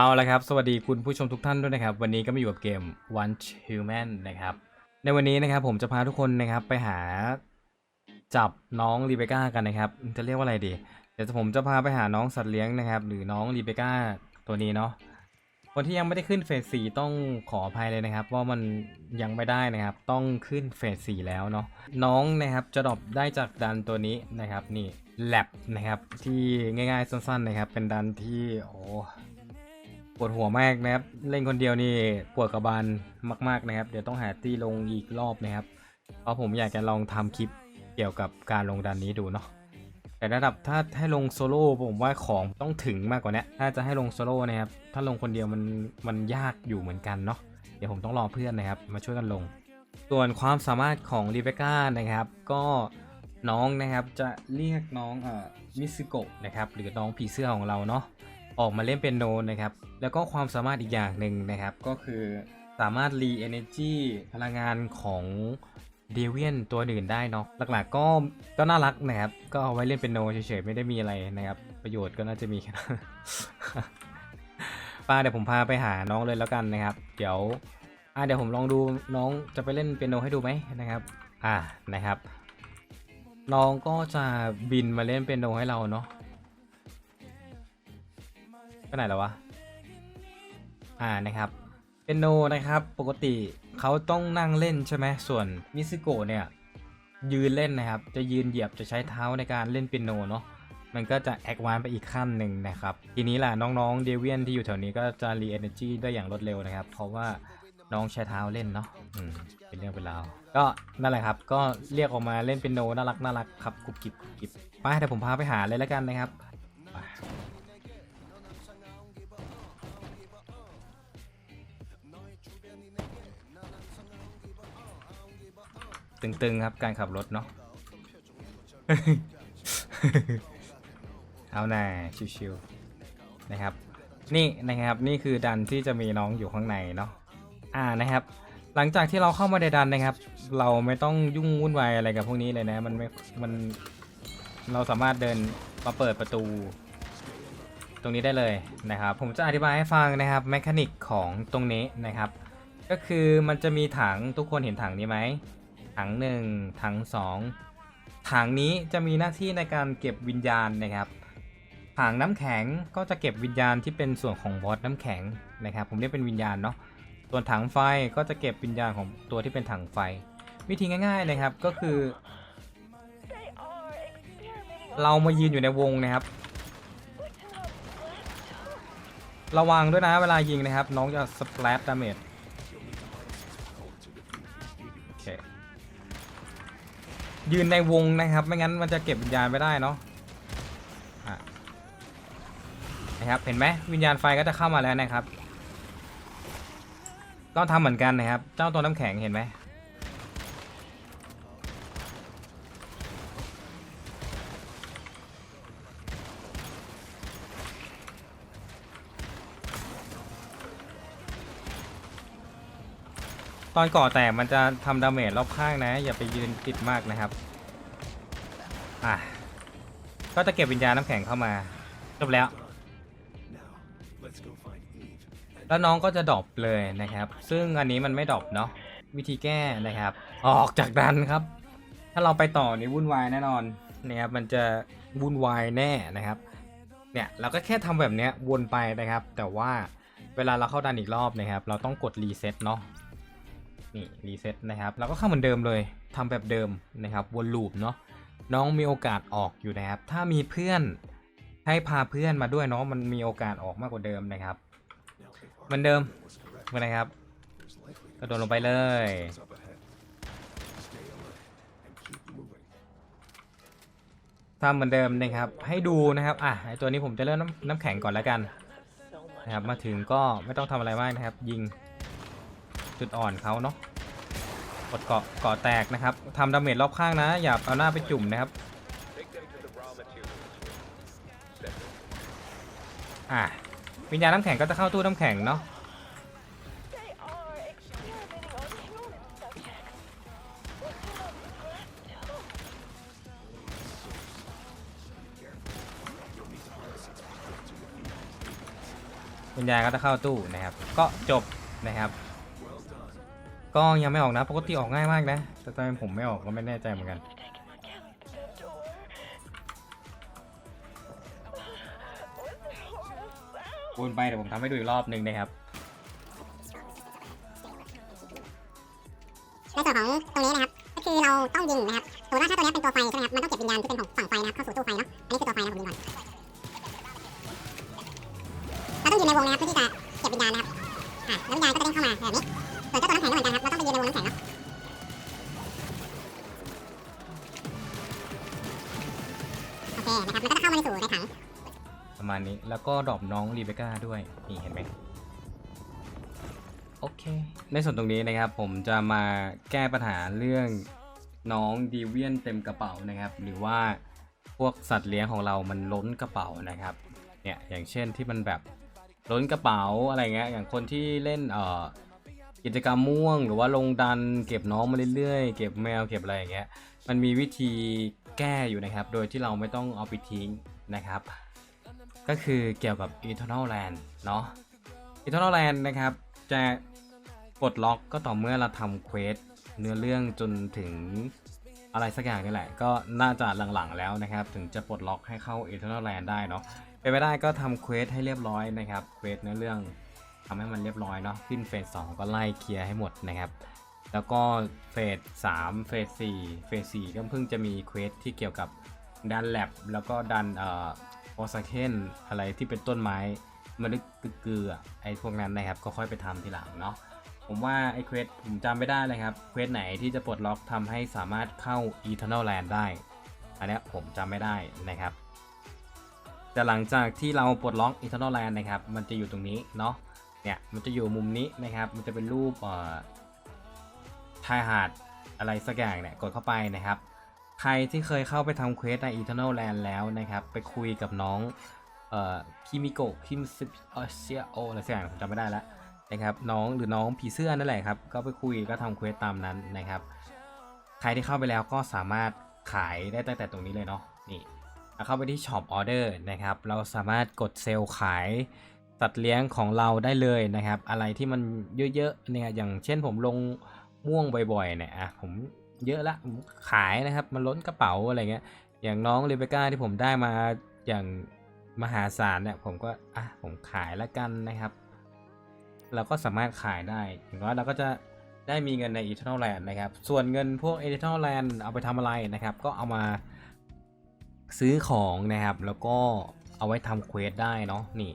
เอาละครับ สวัสดีคุณผู้ชมทุกท่านด้วยนะครับ วันนี้ก็มาอยู่กับเกม One Human นะครับ ในวันนี้นะครับผมจะพาทุกคนนะครับไปหาจับน้องรีเบก้ากันนะครับ จะเรียกว่าอะไรดี เดี๋ยวผมจะพาไปหาน้องสัตว์เลี้ยงนะครับ หรือน้องรีเบก้าตัวนี้เนาะ คนที่ยังไม่ได้ขึ้นเฟสสี่ต้องขออภัยเลยนะครับ ว่ามันยังไม่ได้นะครับ ต้องขึ้นเฟสสี่แล้วเนาะ น้องนะครับจะดรอปได้จากดันตัวนี้นะครับ นี่แลบนะครับที่ง่ายๆสั้น ๆนะครับ เป็นดันที่โอ้ ปวดหัวมากนะครับ เล่นคนเดียวนี่ปวดกระบาลมากๆนะครับ เดี๋ยวต้องหาตี้ลงอีกรอบนะครับ เพราะผมอยากจะลองทำคลิปเกี่ยวกับการลงดันนี้ดูเนาะ แต่ระดับถ้าให้ลงโซโล่ผมว่าของต้องถึงมากกว่านี้ถ้าจะให้ลงโซโล่นะครับ ถ้าลงคนเดียวมันมันยากอยู่เหมือนกันเนาะ เดี๋ยวผมต้องรอเพื่อนนะครับ มาช่วยกันลง ส่วนความสามารถของรีเบคก้านะครับ ก็น้องนะครับจะเรียกน้องเอ่อมิสโกะนะครับ หรือน้องผีเสื้อของเราเนาะ ออกมาเล่นเป็นโนนะครับ แล้วก็ความสามารถอีกอย่างหนึ่งนะครับ ก็คือสามารถรีเอเนจีพลังงานของเดเวียนตัวอื่นได้เนาะหลักๆก็ก็น่ารักนะครับ ก็เอาไว้เล่นเป็นโนเฉยๆ ไม่ได้มีอะไรนะครับ ประโยชน์ก็น่าจะมีแค่นั้นป้าเดี๋ยวผมพาไปหาน้องเลยแล้วกันนะครับ เดี๋ยวอ่าเดี๋ยวผมลองดูน้องจะไปเล่นเปียโนให้ดูไหมนะครับ อ่านะครับ น้องก็จะบินมาเล่นเปียโนให้เราเนาะ ไปไหนแล้ววะ อ่านะครับเป็นโนนะครับปกติเขาต้องนั่งเล่นใช่ไหมส่วนมิซโกะเนี่ยยืนเล่นนะครับ จะยืนเหยียบจะใช้เท้าในการเล่นเปียโนเนาะมันก็จะแอค a n นไปอีกขั้นหนึ่งนะครับ ทีนี้แหละน้องๆเดเวียนที่อยู่แถวนี้ก็จะรีเอเนจีได้อย่างรวดเร็วนะครับ เพราะว่าน้องใช้เท้าเล่นเนาะเป็นเรื่องเป็นราวก็นั่นแหละครับ ก็เรียกออกมาเล่นเป็นโนน่ารักน่ารักครับกุบกิบกุบกิบไปเดี๋ยวผมพาไปหาเลยแล้วกันนะครับ ตึงๆครับการขับรถเนาะ เอาหน่าชิวๆนะครับ นี่นะครับนี่คือดันที่จะมีน้องอยู่ข้างในเนาะ อ่านะครับ หลังจากที่เราเข้ามาในดันนะครับ เราไม่ต้องยุ่งวุ่นวายอะไรกับพวกนี้เลยนะ มันไม่ มันเราสามารถเดินมาเปิดประตู ตรงนี้ได้เลยนะครับ ผมจะอธิบายให้ฟังนะครับแมคานิกของตรงนี้นะครับ ก็คือมันจะมีถังทุกคนเห็นถังนี้ไหม ถังหนึ่งถังสองถังนี้จะมีหน้าที่ในการเก็บวิญญาณนะครับ ถังน้ำแข็งก็จะเก็บวิญญาณที่เป็นส่วนของบอสน้ำแข็งนะครับ ผมเรียกเป็นวิญญาณเนาะ ส่วนถังไฟก็จะเก็บวิญญาณของตัวที่เป็นถังไฟ วิธีง่ายๆนะครับก็คือ เรามายืนอยู่ในวงนะครับ ระวังด้วยนะเวลายิงนะครับ น้องจะสเปรดดาเมจโอเค ยืนในวงนะครับ ไม่งั้นมันจะเก็บวิญญาณไม่ได้เนาะนะครับเห็นไหมวิญญาณไฟก็จะเข้ามาแล้วนะครับ ต้องทำเหมือนกันนะครับ เจ้าตัวน้ำแข็งเห็นไหม ตอนก่อแตกมันจะทำดาเมจรอบข้างนะ อย่าไปยืนติดมากนะครับ อะ ก็จะเก็บวิญญาณน้ำแข็งเข้ามาจบแล้ว แล้วน้องก็จะดรอปเลยนะครับ ซึ่งอันนี้มันไม่ดรอปเนาะวิธีแก้นะครับ ออกจากดันครับ ถ้าเราไปต่อนี่วุ่นวายแน่นอนนะครับมันจะวุ่นวายแน่นะครับ เนี่ยเราก็แค่ทำแบบเนี้ยวนไปนะครับ แต่ว่าเวลาเราเข้าดันอีกรอบนะครับ เราต้องกดรีเซ็ตเนาะ นี่รีเซ็ตนะครับแล้วก็เข้าเหมือนเดิมเลยทำแบบเดิมนะครับวนลูปเนาะน้องมีโอกาสออกอยู่นะครับ ถ้ามีเพื่อนให้พาเพื่อนมาด้วยเนาะมันมีโอกาสออกมากกว่าเดิมนะครับเหมือนเดิมเหมือนนะครับกระโดดลงไปเลยทำเหมือนเดิมนะครับ ให้ดูนะครับ อะไอตัวนี้ผมจะเริ่มน้ำน้ำแข็งก่อนแล้วกันนะครับ มาถึงก็ไม่ต้องทำอะไรมากนะครับ ยิง จุดอ่อนเขาเนาะกดเกาะเกาะแตกนะครับทำดาเมจรอบข้างนะ อย่าเอาหน้าไปจุ่มนะครับอะวิญญาณน้ำแข็งก็จะเข้าตู้น้ำแข็งเนาะวิญญาณก็จะเข้าตู้นะครับ ก็จบนะครับ ก็ยังไม่ออกนะปกติออกง่ายมากนะ แต่ทำไมผมไม่ออกก็ไม่แน่ใจเหมือนกันวนไปเดี๋ยวผมทำให้ดูอีกรอบหนึ่งนะครับ ในส่วนของตรงนี้นะครับ ก็คือเราต้องยิงนะครับสมมติว่าถ้าตัวนี้เป็นตัวไฟใช่ไหมครับ มันต้องเก็บวิญญาณที่เป็นของฝั่งไฟนะครับเข้าสู่ตู้ไฟเนาะ อันนี้คือตัวไฟนะผมยิงก่อน เราต้องยืนในวงนะครับเพื่อที่จะ นะครับมันก็จะเข้ามาในสู่ในถังประมาณนี้แล้วก็ดรอปน้องรีเบก้าด้วยนี่เห็นไหมโอเค ในส่วนตรงนี้นะครับผมจะมาแก้ปัญหาเรื่องน้องดีเวียนเต็มกระเป๋านะครับ หรือว่าพวกสัตว์เลี้ยงของเรามันล้นกระเป๋านะครับเนี่ยอย่างเช่นที่มันแบบล้นกระเป๋าอะไรเงี้ยอย่างคนที่เล่นเอ่อกิจกรรมม่วงหรือว่าลงดันเก็บน้องมาเรื่อยๆ เก็บแมวเก็บอะไรอย่างเงี้ยมันมีวิธี แก้อยู่นะครับ โดยที่เราไม่ต้องเอาไปทิ้งนะครับ ก็คือเกี่ยวกับ Eternal Land เนาะ Eternal Land นะครับ จะกดล็อกก็ต่อเมื่อเราทำเควสเนื้อเรื่องจนถึงอะไรสักอย่างนี่แหละ ก็น่าจะหลังๆแล้วนะครับ ถึงจะปลดล็อกให้เข้า Eternal Land ได้เนาะเป็นไปได้ก็ทำเควสให้เรียบร้อยนะครับเควสเนื้อเรื่องทำให้มันเรียบร้อยเนาะขึ้นเฟสสองก็ไล่เคลียร์ให้หมดนะครับ แล้วก็เฟส3เฟส4เฟส4ก็เพิ่งจะมีเควสที่เกี่ยวกับดันแลบแล้วก็ดันเอ่อโอซาเคนอะไรที่เป็นต้นไม้มะลึกกึกกือไอ้พวกนั้นนะครับ ก็ค่อยไปทำทีหลังเนาะผมว่าไอ้เควสผมจำไม่ได้เลยครับเควสไหนที่จะปลดล็อกทำให้สามารถเข้า Eternal Land ได้ อันนี้ผมจำไม่ได้นะครับ แต่หลังจากที่เราปลดล็อก Eternal Land นะครับ มันจะอยู่ตรงนี้เนาะเนี่ยมันจะอยู่มุมนี้นะครับ มันจะเป็นรูปเอ่อายหาดอะไรสักอย่างเนี่ยกดเข้าไปนะครับ ใครที่เคยเข้าไปทำเควสใน Eternal Land แล้วนะครับ ไปคุยกับน้องเอ่อคิมิโกะคิมซิเอเซียโออะไรสักอย่างผมจำไม่ได้แล้วนะครับน้องหรือน้องผีเสื้อนั่นแหละครับ ก็ไปคุยก็ทำเควสตามนั้นนะครับ ใครที่เข้าไปแล้วก็สามารถขายได้ตั้งแต่ตรงนี้เลยเนาะนี่เข้าไปที่ช็อปออเดอร์นะครับ เราสามารถกดเซลล์ขายสัตว์เลี้ยงของเราได้เลยนะครับ อะไรที่มันเยอะๆเนี่ยอย่างเช่นผมลง ม่วงบ่อยๆเนี่ยอะผมเยอะละขายนะครับ มันล้นกระเป๋าอะไรเงี้ย อย่างน้องเรเบก้าที่ผมได้มาอย่างมหาศาลเนี่ยผมก็อะผมขายแล้วกันนะครับ เราก็สามารถขายได้อย่างน้อยเราก็จะได้มีเงินใน Eternal Land นะครับ ส่วนเงินพวก Eternal Land เอาไปทำอะไรนะครับ ก็เอามาซื้อของนะครับ แล้วก็เอาไว้ทำเควสได้เนาะนี่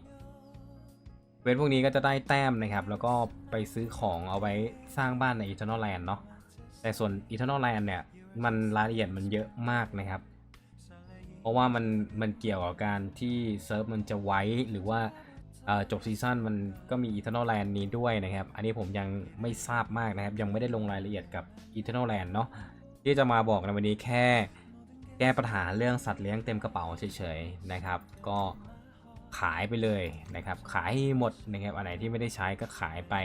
เวสพวกนี้ก็จะได้แต้มนะครับ แล้วก็ไปซื้อของเอาไว้สร้างบ้านใน Eternal Land เนาะแต่ส่วน Eternal Land เนี่ยมันรายละเอียดมันเยอะมากนะครับ เพราะว่ามันมันเกี่ยวกับการที่เซิร์ฟมันจะไว้หรือว่าจบซีซั่นมันก็มี Eternal Land นี้ด้วยนะครับ อันนี้ผมยังไม่ทราบมากนะครับ ยังไม่ได้ลงรายละเอียดกับ Eternal Land เนาะที่จะมาบอกในวันนี้แค่แก้ปัญหาเรื่องสัตว์เลี้ยงเต็มกระเป๋าเฉยๆนะครับ ก็ ขายไปเลยนะครับ ขายให้หมดนะครับอันไหนที่ไม่ได้ใช้ก็ขายไป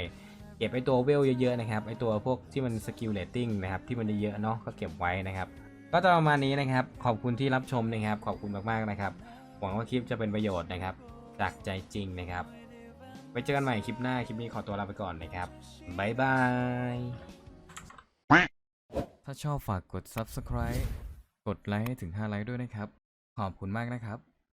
เก็บไอตัวเวลเยอะๆนะครับไอตัวพวกที่มันสกิลเลตติ้งนะครับที่มันเยอะๆเนาะก็เก็บไว้นะครับ ก็จะประมาณนี้นะครับ ขอบคุณที่รับชมนะครับ ขอบคุณมากๆนะครับ หวังว่าคลิปจะเป็นประโยชน์นะครับ จากใจจริงนะครับไว้เจอกันใหม่คลิปหน้า คลิปนี้ขอตัวลาไปก่อนนะครับบ๊ายบาย ถ้าชอบฝากกด subscribe กดไลค์ให้ถึง 5 ไลค์ด้วยนะครับ ขอบคุณมากนะครับ